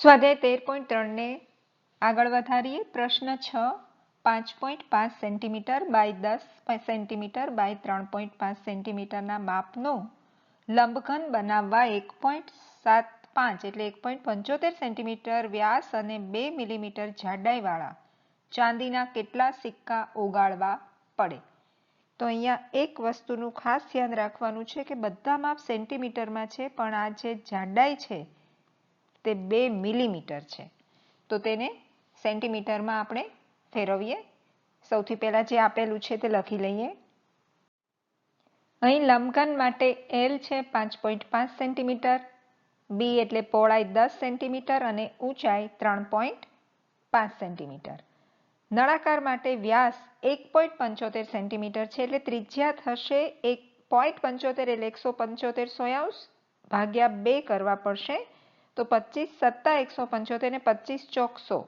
સ્વાધ્યાય તેર પોઈન્ટ ત્રણને આગળ વધારીએ. પ્રશ્ન છ, પાંચ પોઈન્ટ પાંચ સેન્ટીમીટર બાય દસ સેન્ટીમીટર બાય ત્રણ પોઈન્ટ પાંચ સેન્ટીમીટરના માપનો લંબઘન બનાવવા એક પોઈન્ટ સાત પાંચ એટલે એક પોઈન્ટ પંચોતેર સેન્ટીમીટર વ્યાસ અને બે મિલીમીટર જાડાઈવાળા ચાંદીના કેટલા સિક્કા ઓગાળવા પડે? તો અહીંયા એક વસ્તુનું ખાસ ધ્યાન રાખવાનું છે કે બધા માપ સેન્ટીમીટરમાં છે, પણ આ જે જાડાઈ છે તે બે મિલીમીટર છે. તો તેને સેન્ટીમીટરમાં આપણે ફેરવીએ. સૌથી પહેલાં જે આપેલું છે તે લખી લઈએ. અહીં લંબઘન માટે એલ છે પાંચ પોઈન્ટ પાંચ સેન્ટીમીટર બી એટલે પહોળાઈ દસ સેન્ટીમીટર અને ઊંચાઈ ત્રણ પોઈન્ટ પાંચ સેન્ટીમીટર. નળાકાર માટે વ્યાસ એક પોઈન્ટ પંચોતેર સેન્ટીમીટર છે એટલે ત્રિજ્યા થશે એક પોઈન્ટ પંચોતેર એટલે એકસો પંચોતેર સોયાંશ ભાગ્યા બે કરવા પડશે તો પચીસ સત્તા એકસો પંચોતેર ને પચીસ ચોકસો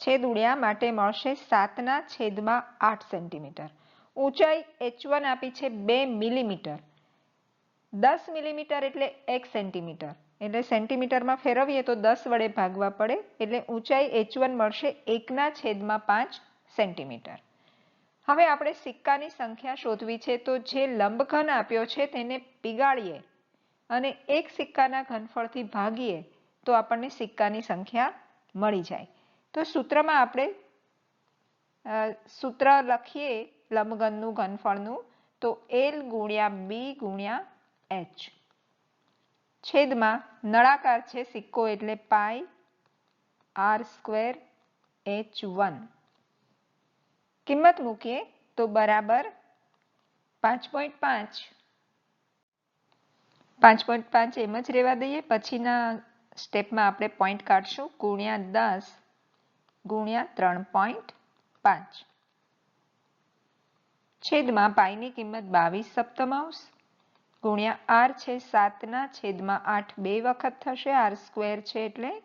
છેદ ઉડ્યા માટે મળશે સાતના છેદમાં આઠ સેન્ટીમીટર. ઊંચાઈ એચ વન આપી છે બે મિલીમીટર. દસ મિલીમીટર એટલે એક સેન્ટીમીટર. એટલે સેન્ટીમીટરમાં ફેરવીએ તો દસ વડે ભાગવા પડે, એટલે ઊંચાઈ એચ વન મળશે એકના છેદમાં પાંચ સેન્ટીમીટર. હવે આપણે સિક્કાની સંખ્યા શોધવી છે, તો જે લંબઘન આપ્યો છે તેને પીગાળીએ અને એક સિક્કાના ઘનફળથી ભાગીએ. તો આપણને સિક્કાની સંખ્યા મળી જાય. તો સૂત્રમાં આપણે સૂત્ર લખીએ લંબઘનનું ઘનફળનું, તો એલ ગુણ્યા બી ગુણ્યા એચ. છેદમાં નળાકાર છે સિક્કો એટલે pi R square H one. કિંમત મૂકીએ તો બરાબર પાંચ પોઈન્ટ પાંચ. પાંચ પોઈન્ટ પાંચ એમ જ રહેવા દઈએ. પછીના સ્ટેપમાં આપણે પોઈન્ટ કાઢશું. ગુણ્યા દસ, ગુણ્યા ત્રણ પોઈન્ટ પાંચ. છેદમાં પાઈની કિંમત બાવીસ સપ્તમાંશ. ગુણ્યા આર છે સાતના, છેદમાં આઠ બે વખત થશે. આર સ્ક્વેર છે એટલે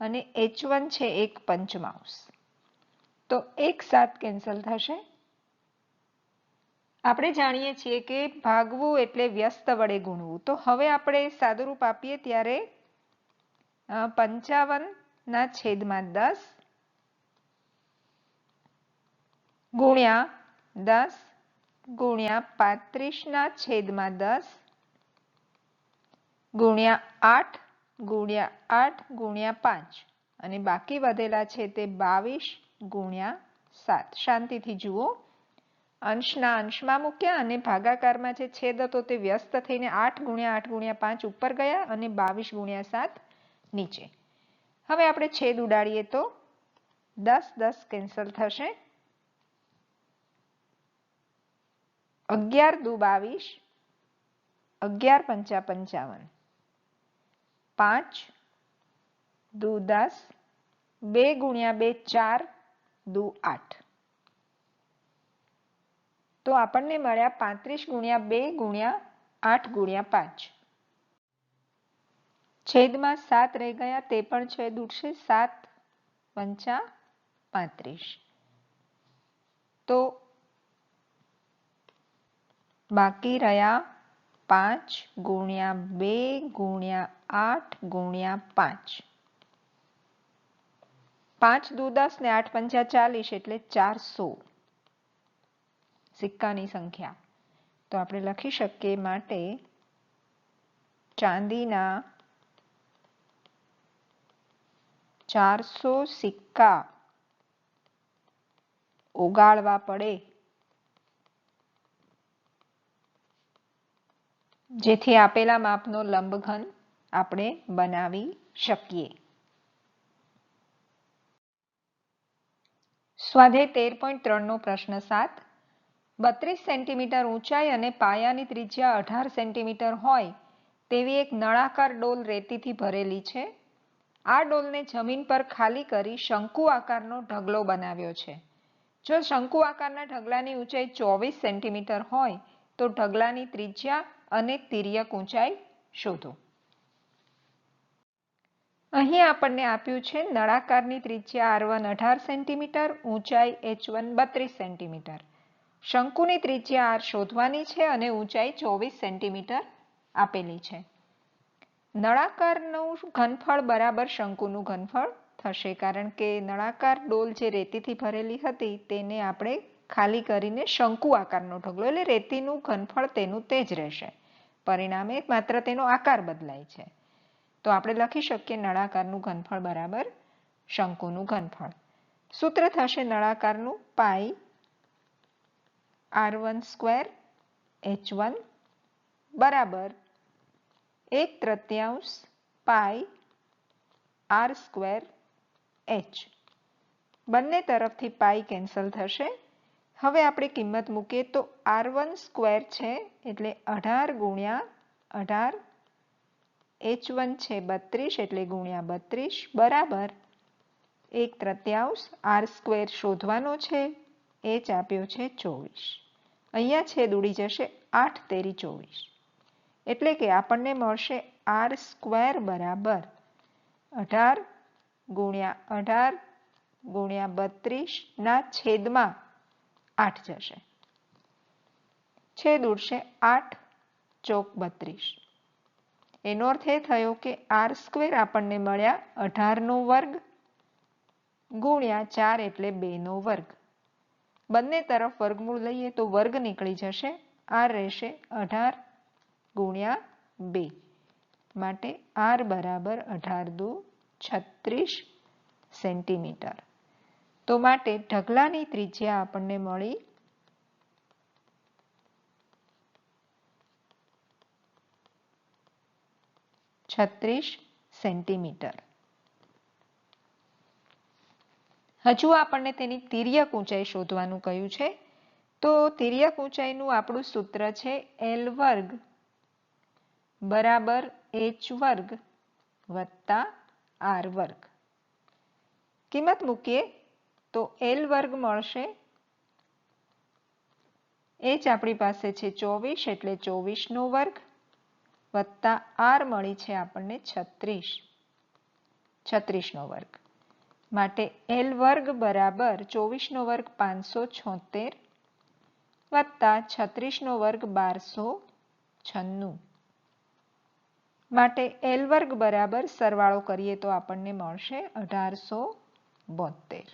અને એચ વન છે એક પંચમાંશ. તો એક સાત કેન્સલ થશે. આપણે જાણીએ છીએ કે ભાગવું એટલે વ્યસ્ત વડે ગુણવું. તો હવે આપણે સાદુરૂપ આપીએ ત્યારે પંચાવન ના છેદમાં દસ. ગુણ્યા દસ ગુણ્યા પાંત્રીસના છેદમાં દસ. ગુણ્યા આઠ ગુણ્યા આઠ ગુણ્યા પાંચ. અને બાકી વધેલા છે તે બાવીસ ગુણ્યા સાત. શાંતિથી જુઓ. અંશના અંશમાં મૂક્યા અને ભાગાકારમાં જે છેદ હતો તે વ્યસ્ત થઈને આઠ ગુણ્યા આઠ ગુણ્યા પાંચ ઉપર ગયા અને બાવીસ ગુણ્યા સાત નીચે. હવે આપણે છેદ ઉડાડીએ તો દસ દસ કેન્સલ થશે. અગિયાર દુ બાવીસ, અગિયાર પંચા પંચાવન. પાંચ દુ દસ, બે ગુણ્યા બે ચાર દુ આઠ. તો આપણને મળ્યા પાંત્રીસ ગુણ્યા બે ગુણ્યા આઠ ગુણ્યા પાંચ. છેદમાં સાત રહી ગયા, તે પણ છેદ ઉઠશે સાત પંચા પાંત્રીસ. તો બાકી રહ્યા પાંચ ગુણ્યા બે ગુણ્યા આઠ ગુણ્યા પાંચ. પાંચ દુ દસ ને આઠ પંચા ચાલીસ એટલે ચારસો સિક્કાની સંખ્યા. તો આપણે લખી શકીએ માટે ચાંદીના ચારસો સિક્કા ઓગાળવા પડે. જેથી આપેલા માપનો લંબઘન આપણે બનાવી શકીએ. સ્વાધ્યાય તેર પોઈન્ટ ત્રણનો પ્રશ્ન સાત. બત્રીસ સેન્ટીમીટર ઊંચાઈ અને પાયાની ત્રિજ્યા અઢાર સેન્ટીમીટર હોય તેવી એક નળાકાર ડોલ રેતીથી ભરેલી છે. આ ડોલને જમીન પર ખાલી કરી શંકુ આકારનો ઢગલો બનાવ્યો છે. જો શંકુ આકારના ઢગલાની ઊંચાઈ ચોવીસ સેન્ટીમીટર હોય, તો ઢગલાની ત્રિજ્યા અને તિર્યક ઊંચાઈ શોધો. અહીં આપણને આપ્યું છે નળાકારની ત્રિજ્યા આર વન અઢાર સેન્ટીમીટર, ઊંચાઈ એચ વન બત્રીસ સેન્ટીમીટર. શંકુની ત્રિજ્યા આર શોધવાની છે અને ઊંચાઈ ચોવીસ સેન્ટીમીટર આપેલી છે. નળાકારનું ઘનફળ? બરાબર શંકુનું ઘનફળ થશે. કારણ કે નળાકાર ડોલ જે રેતીથી ભરેલી હતી તેને આપણે ખાલી કરીને શંકુ આકારનો ઢગલો, એટલે રેતીનું ઘનફળ તેનું તે જ રહેશે. પરિણામે માત્ર તેનો આકાર બદલાય છે. તો આપણે લખી શકીએ નળાકારનું ઘનફળ બરાબર શંકુનું ઘનફળ. સૂત્ર થશે નળાકારનું pi R one square H one બરાબર એક તૃતીયાંશ પાઈ આર સ્ક્વેર એચ. બંને તરફથી પાઈ કેન્સલ થશે. હવે આપણે કિંમત મૂકીએ તો આર વન સ્ક્વેર છે એટલે અઢાર ગુણ્યા અઢાર. એચ વન છે બત્રીસ એટલે ગુણ્યા બત્રીસ. બરાબર. એક તૃતીયાંશ આર સ્ક્વેર શોધવાનો છે. એચ આપ્યો છે ચોવીસ. અહીંયા છેદ ઉડી જશે આઠ તેરી ચોવીસ. એટલે કે આપણને મળશે આર સ્ક્વેર બરાબર અઢાર ગુણ્યા અઢાર ગુણ્યા બત્રીસના છેદમાં આઠ જશે. છેદ ઉડશે આઠ ચોક બત્રીસ. એનો અર્થ એ થયો કે આર સ્ક્વેર આપણને મળ્યા અઢારનો વર્ગ ગુણ્યા ચાર એટલે બેનો વર્ગ. બંને તરફ વર્ગમૂળ લઈએ તો વર્ગ નીકળી જશે. આર રહેશે અઢાર ગુણ્યા બે. માટે આર બરાબર અઢાર દુ છત્રીસ સેન્ટીમીટર. તો માટે ઢગલાની ત્રિજ્યા આપણને મળી છત્રીસ સેન્ટીમીટર. હજુ આપણને તેની તિર્યક ઊંચાઈ શોધવાનું કહ્યું છે. તો તિર્યક ઊંચાઈનું આપણું સૂત્ર છે એલ વર્ગ બરાબર એચ વર્ગ વત્તા આર વર્ગ. કિંમત મૂકીએ તો એલ વર્ગ મળશે. એચ આપણી પાસે છે ચોવીસ એટલે ચોવીસનો વર્ગ વત્તા આર મળી છે આપણને છત્રીસ. છત્રીસનો વર્ગ. માટે એલ વર્ગ બરાબર ચોવીસનો વર્ગ પાંચસો છોતેર વત્તા છત્રીસનો વર્ગ બારસો છન્નું. માટે એલ વર્ગ બરાબર સરવાળો કરીએ તો આપણને મળશે અઢારસો બોતેર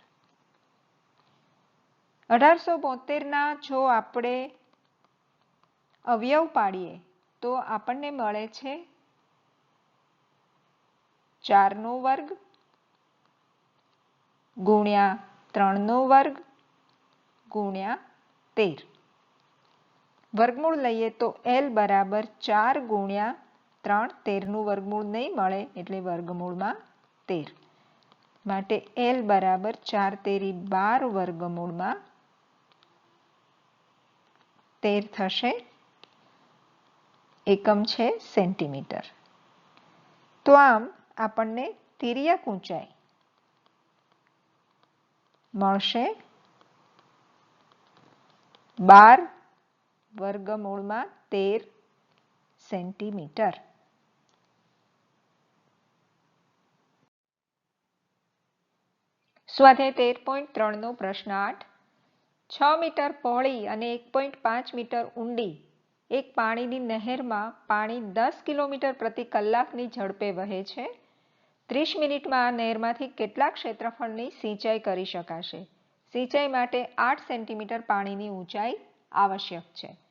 અઢારસો બોતેરના જો આપણે અવયવ પાડીએ તો આપણને મળે છે ચારનો વર્ગ ગુણ્યા ત્રણનો વર્ગ ગુણ્યા તેર. વર્ગમૂળ લઈએ તો એલ બરાબર ચાર ગુણ્યા ત્રણ, તેરનું વર્ગમૂળ નહીં મળે એટલે વર્ગમૂળમાં તેર. માટે એલ બરાબર ચાર, તેરી બાર વર્ગમૂળમાં તેર થશે. એકમ છે સેન્ટીમીટર. તો આમ આપણને તિર્યક ઊંચાઈ મળશે બાર વર્ગમૂળમાં તેર સેન્ટીમીટર. સ્વાધ્યાય તેર પોઈન્ટ ત્રણનો પ્રશ્ન આઠ. છ મીટર પહોળી અને એક પોઈન્ટ પાંચ મીટર ઊંડી. એક પાણીની નહેરમાં પાણી દસ કિલોમીટર પ્રતિ કલાકની ઝડપે વહે છે. ત્રીસ મિનિટમાં આ નહેરમાંથી કેટલા ક્ષેત્રફળની સિંચાઈ કરી શકાશે. સિંચાઈ માટે આઠ સેન્ટીમીટર પાણીની ઊંચાઈ આવશ્યક છે.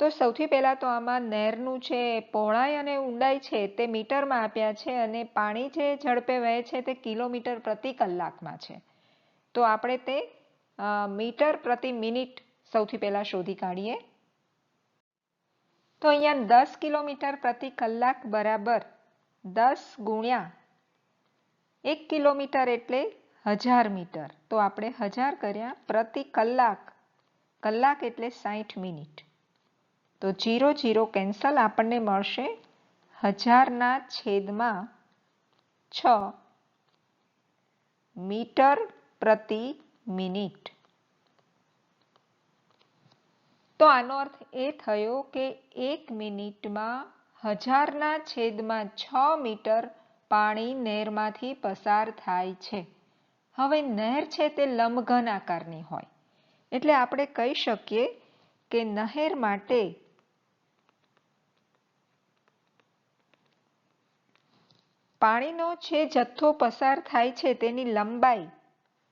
તો સૌથી પહેલાં તો આમાં નહેરનું છે પહોળાઈ અને ઊંડાઈ છે તે મીટરમાં આપ્યા છે અને પાણી જે ઝડપે વહે છે તે કિલોમીટર પ્રતિ કલાકમાં છે. તો આપણે તે મીટર પ્રતિ મિનિટ સૌથી પહેલાં શોધી કાઢીએ. તો અહીંયા દસ કિલોમીટર પ્રતિ કલાક બરાબર દસ ગુણ્યા એક કિલોમીટર એટલે હજાર મીટર. તો આપણે હજાર કર્યા પ્રતિ કલાક. કલાક એટલે સાઠ મિનિટ. તો જીરો જીરો કેન્સલ આપણને મળશે હજારના છેદમાં છ મીટર પ્રતિ મિનિટ. તો આનો અર્થ એ થયો કે એક મિનિટમાં હજારના છેદમાં છ મીટર પાણી નહેરમાંથી પસાર થાય છે. હવે નહેર છે તે લંબઘન આકારની હોય. એટલે આપણે કહી શકીએ કે નહેર માટે પાણીનો જે જથ્થો પસાર થાય છે તેની લંબાઈ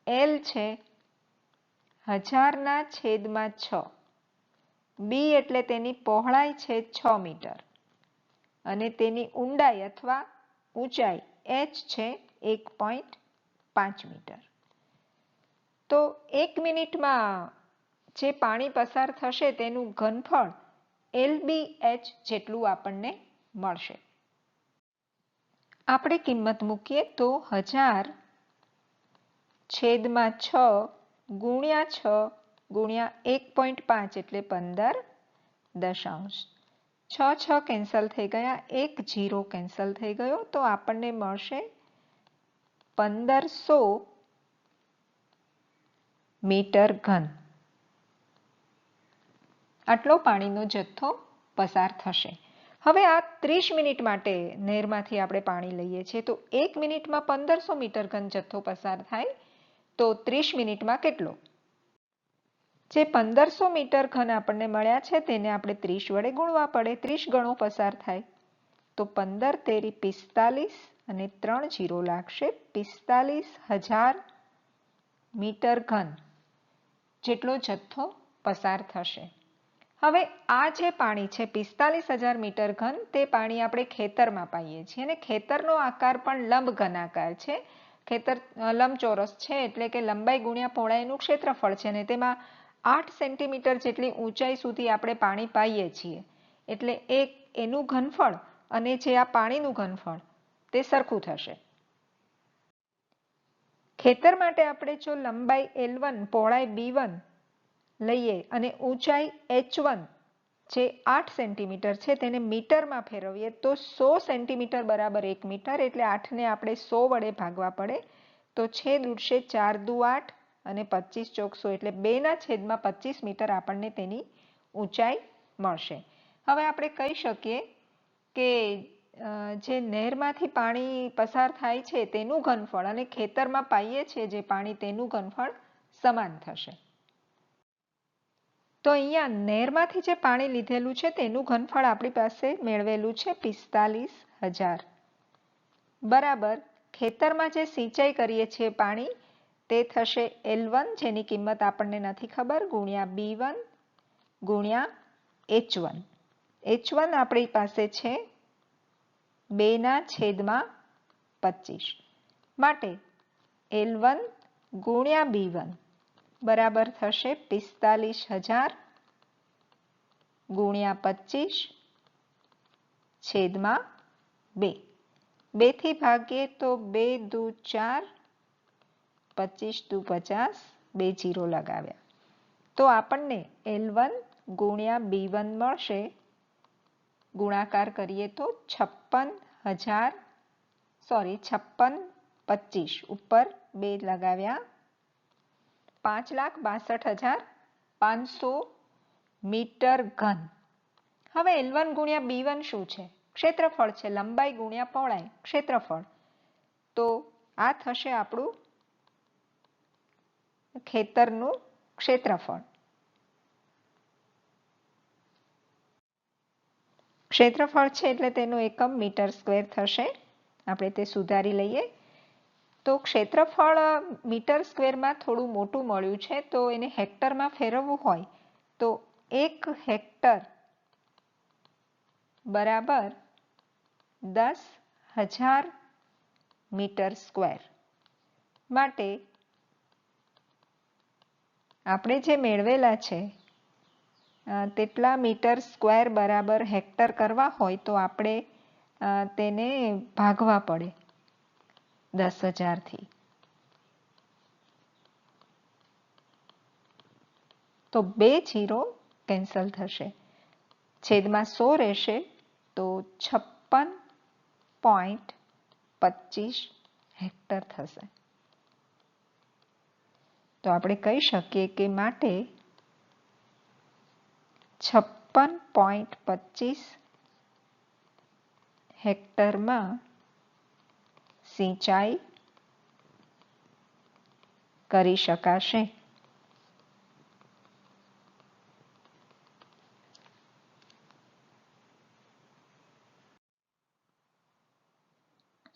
એલ છે હજારના છેદમાં છ. બી એટલે તેની પહોળાઈ છે છ મીટર. અને તેની ઊંડાઈ અથવા ઊંચાઈ એચ છે એક પોઈન્ટ પાંચ મીટર. તો એક મિનિટમાં જે પાણી પસાર થશે તેનું ઘનફળ એલ બી એચ જેટલું આપણને મળશે. આપણે કિંમત મૂકીએ તો હજાર છેદમાં છ ગુણ્યા છ ગુણ્યા એક પોઈન્ટ પાંચ એટલે પંદર દશાંશ. છ છ કેન્સલ થઈ ગયા, એક જીરો કેન્સલ થઈ ગયો, તો આપણને મળશે પંદરસો મીટર ઘન. આટલો પાણીનો જથ્થો પસાર થશે. હવે આ ત્રીસ મિનિટ માટે નહેરમાંથી આપણે પાણી લઈએ છીએ. તો એક મિનિટમાં પંદરસો મીટર ઘન જથ્થો પસાર થાય. તો ત્રીસ મિનિટમાં કેટલો? જે પંદરસો મીટર ઘન આપણને મળ્યા છે, તેને આપણે ત્રીસ વડે ગુણવા પડે. ત્રીસ ગણો પસાર થાય. તો પંદર તેરી પિસ્તાલીસ અને ત્રણ જીરો લાગશે. પિસ્તાલીસ હજાર મીટર ઘન જેટલો જથ્થો પસાર થશે. હવે આ જે પાણી છે, પિસ્તાલીસ હજાર મીટર ઘન, તે પાણી આપણે ખેતરમાં પાઈએ છીએ. અને ખેતરનો આકાર પણ લંબ ઘનાકાર છે. ખેતર લંબચોરસ છે, એટલે કે લંબાઈ ગુણ્યા પહોળાઈનું ક્ષેત્રફળ છે. અને તેમાં આઠ સેન્ટીમીટર જેટલી ઊંચાઈ સુધી આપણે પાણી પાઈએ છીએ. એટલે એક એનું ઘનફળ અને જે આ પાણીનું ઘનફળ, તે સરખું થશે. ખેતર માટે આપણે જો લંબાઈ એલ વન, પહોળાઈ બી વન લઈએ અને ઊંચાઈ એચ વન જે આઠ સેન્ટીમીટર છે, તેને મીટરમાં ફેરવીએ તો સો સેન્ટીમીટર બરાબર એક મીટર, એટલે આઠને આપણે સો વડે ભાગવા પડે. તો છેદ ઉડશે ચાર દુ આઠ અને પચીસ ચોકસો, એટલે બેના છેદમાં પચીસ મીટર આપણને તેની ઊંચાઈ મળશે. હવે આપણે કહી શકીએ કે જે નહેરમાંથી પાણી પસાર થાય છે, તેનું ઘનફળ અને ખેતરમાં પાઈએ છીએ જે પાણી, તેનું ઘનફળ સમાન થશે. તો અહીંયા નહેરમાંથી જે પાણી લીધેલું છે તેનું ઘનફળ આપણી પાસે મેળવેલું છે પિસ્તાલીસ હજાર. બરાબર, ખેતરમાં જે સિંચાઈ કરીએ છીએ પાણી, તે થશે એલ વન, જેની કિંમત આપણને નથી ખબર, ગુણ્યા બી વન, ગુણ્યા એચ વન. એચ વન આપણી પાસે છે બેના છેદમાં પચીસ. માટે એલ વન ગુણ્યા બી વન. બરાબર થશે પિસ્તાલીસ હજાર ગુણ્યા પચીસ છેદમાં બે. બેથી ભાગીએ તો બે દુ ચાર, પચીસ દુ પચાસ, બે જીરો લગાવ્યા. તો આપણને એલ વન ગુણ્યા બી વન મળશે. ગુણાકાર કરીએ તો છપ્પન હજાર, સોરી, છપ્પન પચીસ. ઉપર બે લગાવ્યા. પાંચ લાખ બાસઠ હજાર પાંચસો મીટર ઘન. હવે એલ વન ગુણ્યા બી વન શું છે? ક્ષેત્રફળ છે, લંબાઈ ગુણ્યા પહોળાઈ, ક્ષેત્રફળ. તો આ થશે આપણું ખેતરનું ક્ષેત્રફળ. ક્ષેત્રફળ છે એટલે તેનું એકમ મીટર સ્ક્વેર થશે. આપણે તે સુધારી લઈએ. તો ક્ષેત્રફળ મીટર સ્ક્વેરમાં થોડું મોટું મળ્યું છે, તો એને હેક્ટરમાં ફેરવવું હોય, તો એક હેક્ટર બરાબર દસ હજાર મીટર સ્ક્વેર. માટે આપણે જે મેળવેલા છે તેટલા મીટર સ્ક્વેર બરાબર હેક્ટર કરવા હોય, તો આપણે તેને ભાગવા પડે. દસ હજારથી. તો બે જીરો કેન્સલ થશે. છેદમાં સો રહેશે તો છપ્પન પોઈન્ટ પચીસ હેક્ટર થશે. તો આપણે કહી શકીએ કે માટે છપ્પન પોઈન્ટ પચીસ હેક્ટરમાં સિંચાઈ કરી શકાશે.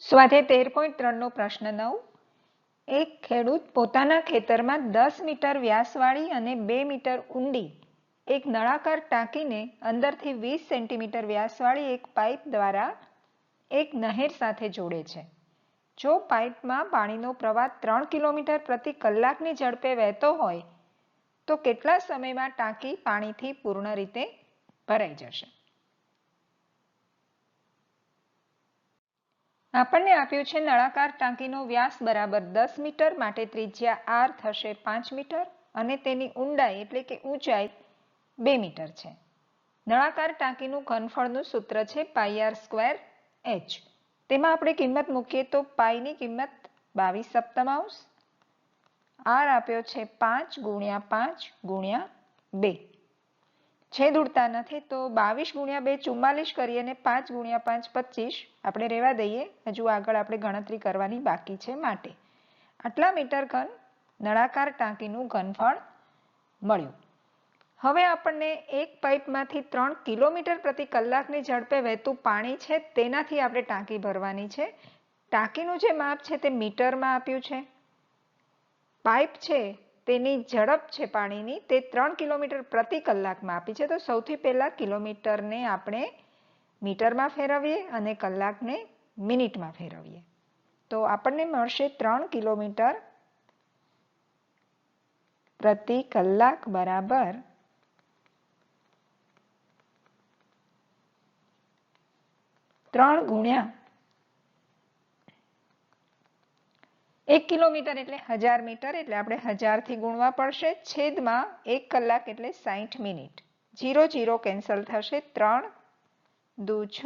સ્વાધ્યાય તેર પોઈન્ટ ત્રણનો પ્રશ્ન નવ. એક ખેડૂત પોતાના ખેતરમાં દસ મીટર વ્યાસવાળી અને બે મીટર ઊંડી એક નળાકાર ટાંકીને અંદરથી વીસ સેન્ટીમીટર વ્યાસવાળી એક પાઇપ દ્વારા એક નહેર સાથે જોડે છે. જો પાઇપમાં પાણીનો પ્રવાહ ત્રણ કિલોમીટર પ્રતિ કલાકની ઝડપે વહેતો હોય, તો કેટલા સમયમાં ટાંકી પાણીથી પૂર્ણ રીતે ભરાઈ જશે? આપણને આપ્યું છે નળાકાર ટાંકીનો વ્યાસ બરાબર દસ મીટર માટે ત્રિજ્યા આર થશે પાંચ મીટર અને તેની ઊંડાઈ એટલે કે ઊંચાઈ બે મીટર છે. નળાકાર ટાંકીનું ઘનફળનું સૂત્ર છે પાઈ આર સ્ક્વેર એચ. તેમાં આપણે કિંમત મૂકીએ તો પાઈની કિંમત બાવીસ સપ્તમાંશ. આર આપ્યો છે પાંચ ગુણ્યા પાંચ ગુણ્યા બે. છેદ ઉડતા નથી તો બાવીસ ગુણ્યા બે ચુમ્માલીસ કરીએ અને પાંચ ગુણ્યા પાંચ પચીસ આપણે રહેવા દઈએ. હજુ આગળ આપણે ગણતરી કરવાની બાકી છે માટે. આટલા મીટર ઘન નળાકાર ટાંકીનું ઘનફળ મળ્યું. હવે આપણને એક પાઇપમાંથી ત્રણ કિલોમીટર પ્રતિ કલાકની ઝડપે વહેતું પાણી છે, તેનાથી આપણે ટાંકી ભરવાની છે. ટાંકીનું જે માપ છે, તે મીટરમાં આપ્યું છે. પાઇપ છે, તેની ઝડપ છે પાણીની, તે ત્રણ કિલોમીટર પ્રતિ કલાકમાં આપી છે. તો સૌથી પહેલાં કિલોમીટરને આપણે મીટરમાં ફેરવીએ અને કલાકને મિનિટમાં ફેરવીએ. તો આપણને મળશે ત્રણ કિલોમીટર પ્રતિ કલાક બરાબર ત્રણ ગુણ્યા એક કિલોમીટર એટલે હજાર મીટર, એટલે આપણે હજારથી ગુણવા પડશે. છેદમાં એક કલાક એટલે સાહીઠ મિનિટ. જીરો જીરો કેન્સલ થશે. ત્રણ દુ છ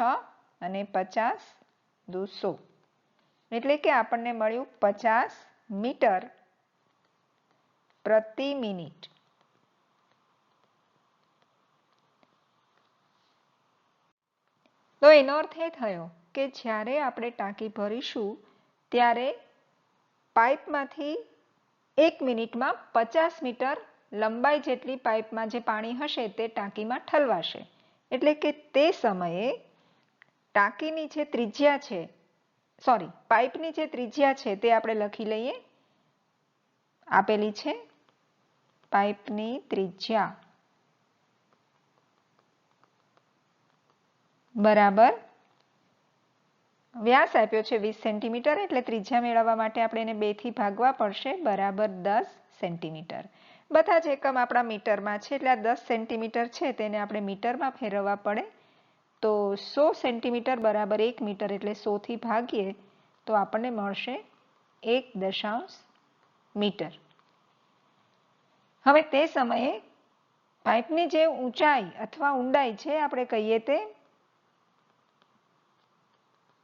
અને પચાસ દુ સો. એટલે કે આપણને મળ્યું પચાસ મીટર પ્રતિ મિનિટ. તો એનો અર્થ એ થયો કે જ્યારે આપણે ટાંકી ભરીશું, ત્યારે પાઇપમાંથી એક મિનિટમાં પચાસ મીટર લંબાઈ જેટલી પાઇપમાં જે પાણી હશે તે ટાંકીમાં ઠલવાશે. એટલે કે તે સમયે ટાંકીની જે ત્રિજ્યા છે સોરી પાઇપની જે ત્રિજ્યા છે તે આપણે લખી લઈએ. આપેલી છે પાઇપની ત્રિજ્યા. બરાબર. વ્યાસ આપ્યો છે વીસ સેન્ટીમીટર, એટલે ત્રિજ્યા મેળવવા માટે આપણે એને બેથી ભાગવા પડશે. બરાબર દસ સેન્ટીમીટર. બધા જ એકમ આપણા મીટરમાં છે, એટલે આ દસ સેન્ટીમીટર છે, તેને આપણે મીટરમાં ફેરવવા પડે. તો સો સેન્ટીમીટર બરાબર એક મીટર, એટલે સોથી ભાગીએ, તો આપણને મળશે એક દશાંશ મીટર. હવે તે સમયે પાઇપની જે ઊંચાઈ અથવા ઊંડાઈ છે, આપણે કહીએ તે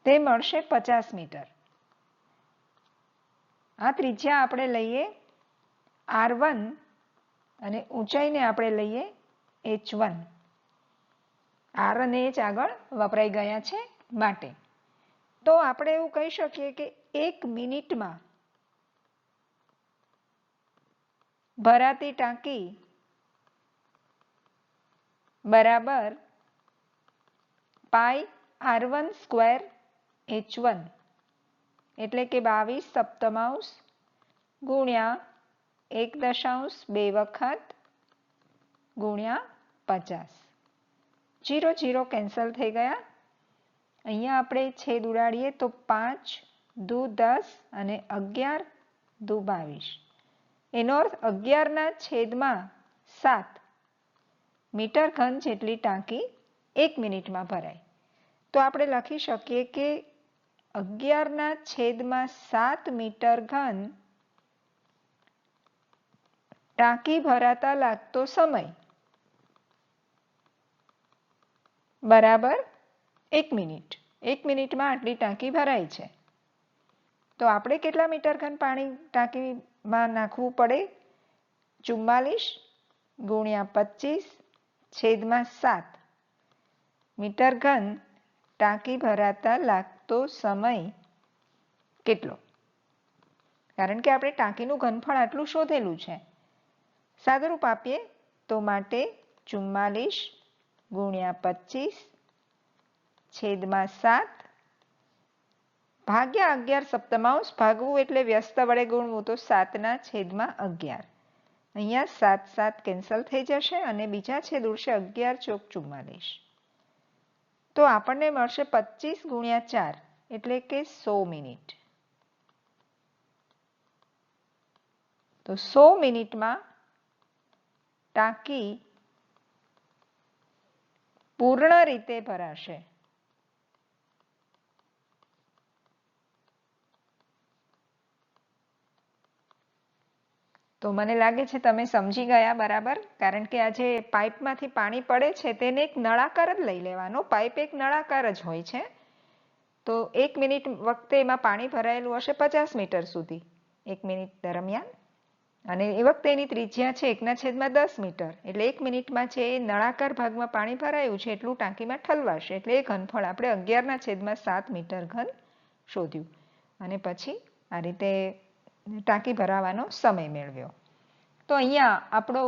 તે મળશે પચાસ મીટર. આ ત્રિજ્યા આપણે લઈએ આર વન અને ઊંચાઈને આપણે લઈએ એચ વન. આર અને એચ આગળ વપરાઈ ગયા છે માટે. તો આપણે એવું કહી શકીએ કે એક મિનિટમાં ભરાતી ટાંકી બરાબર pi R one square H one એટલે કે બાવીસ સપ્તમાંશ ગુણ્યા એક દશાંશ બે વખત ગુણ્યા પચાસ. જીરો જીરો કેન્સલ થઈ ગયા. અહીંયા આપણે છેદ ઉડાડીએ તો પાંચ, દુ દસ અને અગિયાર, દુ બાવીસ. એનો અર્થ અગિયારના છેદમાં સાત મીટર ઘન જેટલી ટાંકી એક મિનિટમાં ભરાય. તો આપણે લખી શકીએ કે અગિયારના છેદમાં સાત મીટર ઘન ટાંકી ભરાતા લાગતો સમય. બરાબર એક મિનિટ. એક મિનિટમાં આટલી ટાંકી ભરાય છે. તો આપણે કેટલા મીટર ઘન પાણી ટાંકીમાં નાખવું પડે? ચુમ્માલીસ ગુણ્યા પચીસ છેદમાં સાત. મીટર ઘન ટાંકી ભરાતા લાગતો સમય કેટલો? કારણ કે આપણે ટાંકીનું ઘનફળ આટલું શોધેલું છે. સાદુરૂપ આપીએ તો માટે ચુમ્માલીસ ગુણ્યા પચીસ છેદમાં સાત ભાગ્યા અગિયાર સપ્તમાંશ ભાગવું એટલે વ્યસ્ત વડે ગુણવું તો સાતના છેદમાં અગિયાર. અહીંયા સાત સાત કેન્સલ થઈ જશે અને બીજા છેદ ઉડશે અગિયાર ચોક ચુમ્માલીસ. તો આપણને મળશે પચીસ ગુણ્યા ચાર, એટલે કે સો મિનિટ. તો સો મિનિટમાં ટાંકી પૂર્ણ રીતે ભરાશે. તો મને લાગે છે તમે સમજી ગયા બરાબર, કારણ કે આ જે પાઇપમાંથી પાણી પડે છે તેને એક નળાકાર જ લઈ લેવાનો. પાઇપ એક નળાકાર જ હોય છે. તો એક મિનિટ વખતે એમાં પાણી ભરાયેલું હશે પચાસ મીટર સુધી. એક મિનિટ દરમિયાન. અને એ વખતે એની ત્રિજ્યા છે એકના છેદમાં દસ મીટર. એટલે એક મિનિટમાં છે એ નળાકાર ભાગમાં પાણી ભરાયું છે એટલું ટાંકીમાં ઠલવાશે. એટલે એ ઘનફળ આપણે અગિયારના છેદમાં સાત મીટર ઘન શોધ્યું. અને પછી આ રીતે ટાંકી ભરાવાનો સમય મેળવ્યો. તો અહીંયા આપણો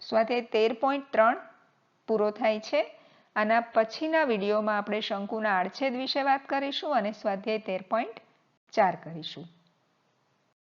સ્વાધ્યાય તેર પોઈન્ટ ત્રણ પૂરો થાય છે. આના પછીના વિડીયોમાં આપણે શંકુના આડછેદ વિશે વાત કરીશું અને સ્વાધ્યાય તેર પોઈન્ટ ચાર કરીશું.